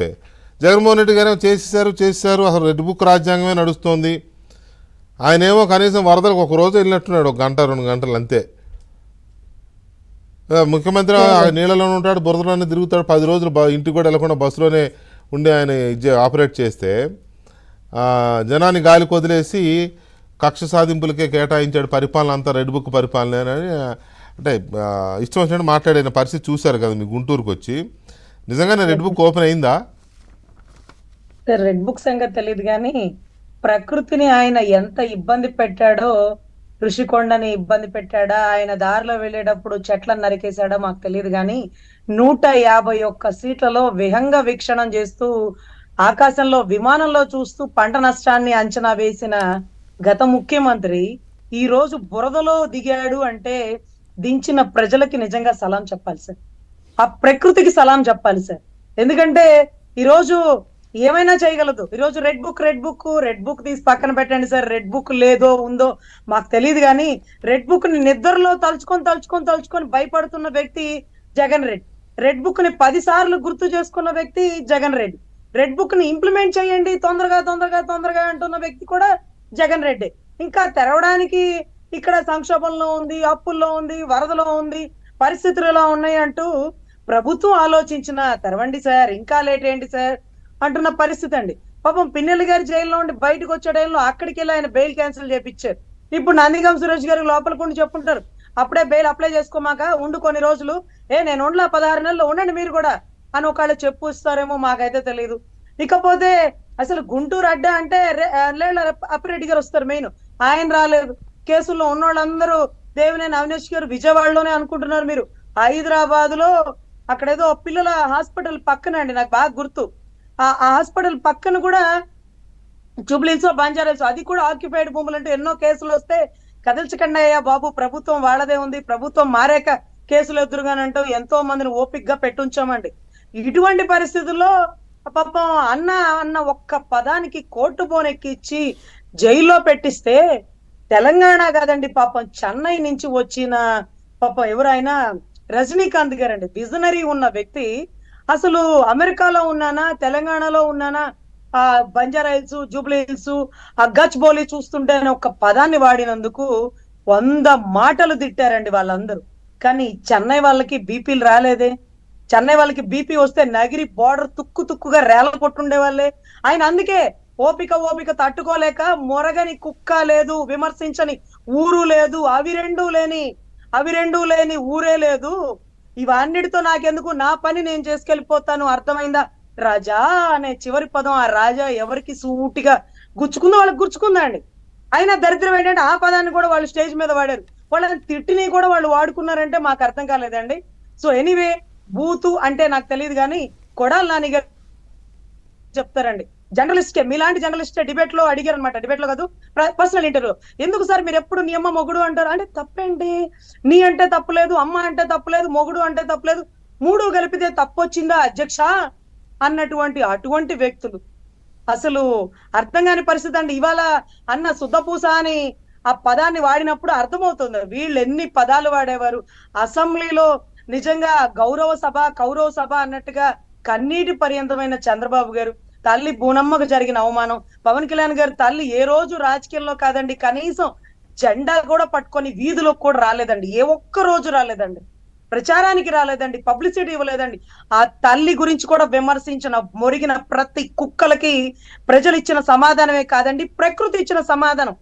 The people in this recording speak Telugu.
ఉంటే. జగన్మోహన్ రెడ్డి గారు చేసేసారు చేసేసారు అసలు రెడ్ బుక్ రాజ్యాంగమే నడుస్తోంది. ఆయన ఏమో కనీసం వరదలకు ఒక రోజు వెళ్ళినట్టున్నాడు ఒక గంట రెండు గంటలు అంతే. ముఖ్యమంత్రి ఆ నీళ్ళలోనే ఉంటాడు బురదలోనే తిరుగుతాడు పది రోజులు ఇంటికి కూడా వెళ్ళకుండా బస్సులోనే ఉండి ఆయన ఆపరేట్ చేస్తే జనాన్ని గాలికి వదిలేసి కక్ష సాధింపులకే కేటాయించాడు పరిపాలన అంతా రెడ్ బుక్ పరిపాలన అని అంటే ఇష్టం వచ్చినట్టు మాట్లాడిన పరిస్థితి చూశారు కదా మీ గుంటూరుకు వచ్చి నిజంగానే రెడ్ బుక్ ఓపెన్ అయిందా? రెడ్ బుక్ సంగతి తెలియదు కానీ ప్రకృతిని ఆయన ఎంత ఇబ్బంది పెట్టాడో ఋషికొండని ఇబ్బంది పెట్టాడా ఆయన దారిలో వెళ్ళేటప్పుడు చెట్లను నరికేశాడో మాకు తెలియదు కానీ నూట యాభై ఒక్క సీట్లలో విహంగ వీక్షణం చేస్తూ ఆకాశంలో విమానంలో చూస్తూ పంట నష్టాన్ని అంచనా వేసిన గత ముఖ్యమంత్రి ఈ రోజు బురదలో దిగాడు అంటే దించిన ప్రజలకి నిజంగా సలాం చెప్పాలి సార్. ఆ ప్రకృతికి సలాం చెప్పాలి సార్. ఎందుకంటే ఈరోజు ఏమైనా చేయగలదు. ఈరోజు red book red book red book తీసి పక్కన పెట్టండి సార్. రెడ్ బుక్ లేదో ఉందో మాకు తెలియదు కానీ రెడ్ బుక్ని నిద్రలో తలుచుకొని తలుచుకొని తలుచుకొని భయపడుతున్న వ్యక్తి జగన్ రెడ్డి. రెడ్ బుక్ని పది సార్లు గుర్తు చేసుకున్న వ్యక్తి జగన్ రెడ్డి. రెడ్ బుక్ని ఇంప్లిమెంట్ చేయండి. తొందరగా తొందరగా తొందరగా అంటున్న వ్యక్తి కూడా జగన్ రెడ్డి. ఇంకా తెరవడానికి ఇక్కడ సంక్షోభంలో ఉంది అప్పుల్లో ఉంది వరదలో ఉంది పరిస్థితులు ఎలా ఉన్నాయి అంటూ ప్రభుత్వం ఆలోచించిన తెరవండి సార్ ఇంకా లేట్ ఏంటి సార్? అంటున్న పరిస్థితి అండి. పాపం పిన్నెల్లి గారి జైల్లో ఉండి బయటకు వచ్చే టైంలో అక్కడికి వెళ్ళి ఆయన బెయిల్ క్యాన్సిల్ చేపించారు ఇప్పుడు నందిగం సురేష్ గారికి లోపలికి ఉండి చెప్పుంటారు అప్పుడే బెయిల్ అప్లై చేసుకోమాక ఉండు కొన్ని రోజులు. ఏ నేను ఉండలా పదహారు నెలలు ఉండండి మీరు కూడా. అని ఒకళ్ళు చెప్పు ఇస్తారేమో మాకైతే తెలియదు ఇకపోతే అసలు గుంటూరు అడ్డ అంటే రే- అప్పిరెడ్డి గారు వస్తారు మెయిన్. ఆయన రాలేదు. కేసుల్లో ఉన్న వాళ్ళందరూ దేవినేని అవినేష్ గారు విజయవాడలోనే అనుకుంటున్నారు మీరు. హైదరాబాద్లో అక్కడేదో పిల్లల హాస్పిటల్ పక్కన అండి నాకు బాగా గుర్తు. ఆ హాస్పిటల్ పక్కన కూడా జూబ్లీస్ బంజారాస్ అది కూడా ఆక్యుపైడ్ భూములు అంటే ఎన్నో కేసులు వస్తే కదల్చకండి అయ్యా బాబు ప్రభుత్వం వాళ్ళదే ఉంది ప్రభుత్వం మారాక కేసులు ఎదురుగానంటూ ఎంతో మందిని ఓపిక్గా పెట్టుంచామండి. ఇటువంటి పరిస్థితుల్లో పాపం అన్న అన్న ఒక్క పదానికి కోర్టు బోనెక్కిచ్చి జైల్లో పెట్టిస్తే తెలంగాణ కాదండి పాపం చెన్నై నుంచి వచ్చిన పాపం ఎవరైనా రజనీకాంత్ గారండి. విజనరీ ఉన్న వ్యక్తి. అసలు అమెరికాలో ఉన్నానా? తెలంగాణలో ఉన్నానా? ఆ బంజారా హిల్స్ జూబ్లీ హిల్స్ ఆ గచ్ బోలి చూస్తుంటే అనే ఒక పదాన్ని వాడినందుకు వంద మాటలు తిట్టారండి వాళ్ళందరూ. కానీ చెన్నై వాళ్ళకి బీపీలు రాలేదే. చెన్నై వాళ్ళకి బీపీ వస్తే నగిరి బార్డర్ తుక్కు తుక్కుగా రేల కొట్టుండే వాళ్ళే. ఆయన అందుకే ఓపిక ఓపిక తట్టుకోలేక మొరగని కుక్క లేదు విమర్శించని ఊరు లేదు అవి రెండు లేని అవి రెండు లేని ఊరే లేదు. ఇవన్నిటితో నాకెందుకు? నా పని నేను చేసుకెళ్ళిపోతాను. అర్థమైందా? రాజా అనే చివరి పదం ఆ రాజా ఎవరికి సూటిగా గుచ్చుకుందో వాళ్ళకి గుచ్చుకుందా అండి? అయినా దరిద్రం ఏంటంటే ఆ పదాన్ని కూడా వాళ్ళు స్టేజ్ మీద వాడారు. వాళ్ళని తిట్టిని కూడా వాళ్ళు వాడుకున్నారంటే మాకు అర్థం కాలేదండి. సో ఎనీవే బూతు అంటే నాకు తెలియదు కానీ కొడాలి నాని గారు చెప్తారండి. జర్నలిస్టే మీలాంటి జర్నలిస్టే డిబేట్లో అడిగారు అనమాట డిబేట్లో కాదు పర్సనల్ ఇంటర్వ్యూ ఎందుకు సార్ మీరు ఎప్పుడు నీ అమ్మ మొగుడు అంటారు? అంటే తప్పండి. నీ అంటే తప్పులేదు అమ్మ అంటే తప్పులేదు మొగుడు అంటే తప్పులేదు మూడు కలిపితే తప్పు వచ్చిందా అధ్యక్ష? అన్నటువంటి అటువంటి వ్యక్తులు. అసలు అర్థం కాని పరిస్థితి అండి. ఇవాళ అన్న శుద్ధపూస అని ఆ పదాన్ని వాడినప్పుడు అర్థమవుతుంది. వీళ్ళు ఎన్ని పదాలు వాడేవారు? అసెంబ్లీలో నిజంగా గౌరవ సభ కౌరవ సభ అన్నట్టుగా కన్నీటి పర్యంతమైన చంద్రబాబు గారు తల్లి బూనమ్మకు జరిగిన అవమానం. పవన్ కళ్యాణ్ గారు తల్లి ఏ రోజు రాజకీయంలో కాదండి. కనీసం జెండా కూడా పట్టుకొని వీధిలోకి కూడా రాలేదండి. ఏ ఒక్క రోజు రాలేదండి. ప్రచారానికి రాలేదండి. పబ్లిసిటీ ఇవ్వలేదండి. ఆ తల్లి గురించి కూడా విమర్శించిన మొరిగిన ప్రతి కుక్కలకి ప్రజలు ఇచ్చిన సమాధానమే కాదండి. ప్రకృతి ఇచ్చిన సమాధానం.